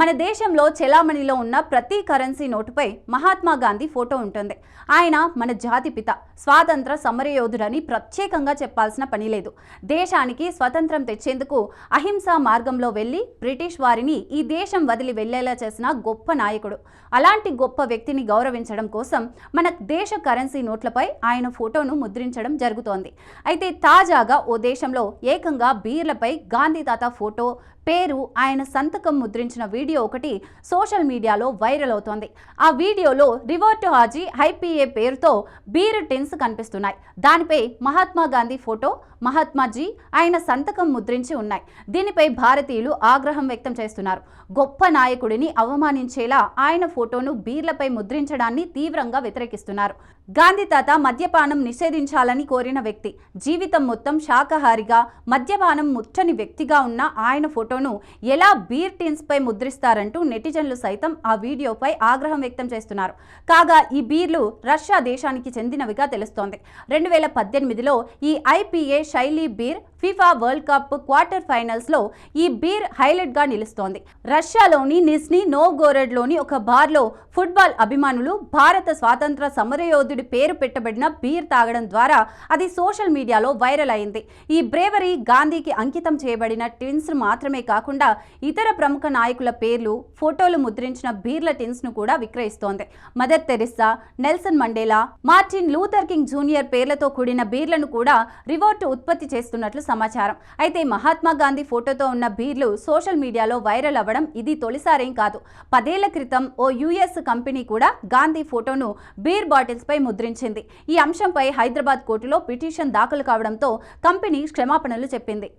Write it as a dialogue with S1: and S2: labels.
S1: మన దేశంలో చెలామణిలో ఉన్న ప్రతి కరెన్సీ నోటుపై మహాత్మా గాంధీ ఫోటో ఉంటుంది. ఆయన మన జాతిపిత స్వాతంత్ర సమరయోధుడని ప్రత్యేకంగా చెప్పాల్సిన పని లేదు. దేశానికి స్వతంత్రం తెచ్చేందుకు అహింసా మార్గంలో వెళ్ళి బ్రిటిష్ వారిని ఈ దేశం వదిలి వెళ్ళేలా చేసిన గొప్ప నాయకుడు. అలాంటి గొప్ప వ్యక్తిని గౌరవించడం కోసం మన దేశ కరెన్సీ నోట్లపై ఆయన ఫోటోను ముద్రించడం జరుగుతోంది. అయితే తాజాగా ఓ దేశంలో ఏకంగా బీర్లపై గాంధీ తాత ఫోటో పేరు ఆయన సంతకం ముద్రించిన వీడియో ఒకటి సోషల్ మీడియాలో వైరల్ అవుతోంది. ఆ వీడియోలో రివర్ట్ హాజీ హైపీఏ పేరుతో బీర్ టిన్స్ కనిపిస్తున్నాయి. దానిపై మహాత్మా గాంధీ ఫోటో మహాత్మాజీ ఆయన సంతకం ముద్రించి ఉన్నాయి. దీనిపై భారతీయులు ఆగ్రహం వ్యక్తం చేస్తున్నారు. గొప్ప నాయకుడిని అవమానించేలా ఆయన ఫోటోను బీర్లపై ముద్రించడాన్ని తీవ్రంగా వ్యతిరేకిస్తున్నారు. గాంధీ తాత మద్యపానం నిషేధించాలని కోరిన వ్యక్తి జీవితం మొత్తం శాకాహారిగా మద్యపానం ముచ్చని వ్యక్తిగా ఉన్న ఆయన ఫోటోను ఎలా బీర్ టిన్స్ ముద్రి ముద్రిస్తారంటూ నెటిజన్లు సైతం ఆ వీడియోపై ఆగ్రహం వ్యక్తం చేస్తున్నారు. కాగా ఈ బీర్లు రష్యా దేశానికి చెందినవిగా తెలుస్తోంది. రెండు వేల పద్దెనిమిదిలో ఈ IPA Shaily beer FIFA World Cup quarter ఫైనల్స్లో ఈ బీర్ హైలైట్గా నిలుస్తోంది. రష్యాలోని నిస్నీ నోవ్గోరడ్లోని ఒక బార్లో ఫుట్బాల్ అభిమానులు భారత స్వాతంత్ర సమరయోధుడి పేరు పెట్టబడిన బీర్ తాగడం ద్వారా అది సోషల్ మీడియాలో వైరల్ అయింది. ఈ బ్రేవరీ గాంధీకి అంకితం చేయబడిన టిన్స్ మాత్రమే కాకుండా ఇతర ప్రముఖ నాయకుల పేర్లు ఫోటోలు ముద్రించిన బీర్ల టిన్స్ను కూడా విక్రయిస్తోంది. Mother Teresa Nelson Mandela Martin Luther King Junior పేర్లతో కూడిన బీర్లను కూడా రివోర్ట్ ఉత్పత్తి చేస్తున్నట్లు సమాచారం. అయితే మహాత్మా గాంధీ ఫోటోతో ఉన్న బీర్లు సోషల్ మీడియాలో వైరల్ అవ్వడం ఇది తొలిసారేం కాదు. పదేళ్ళ క్రితం ఓ యుఎస్ కంపెనీ కూడా గాంధీ ఫోటోను బీర్ బాటిల్స్ పై ముద్రించింది. ఈ అంశంపై హైదరాబాద్ కోర్టులో పిటిషన్ దాఖలు కావడంతో కంపెనీ క్షమాపణలు చెప్పింది.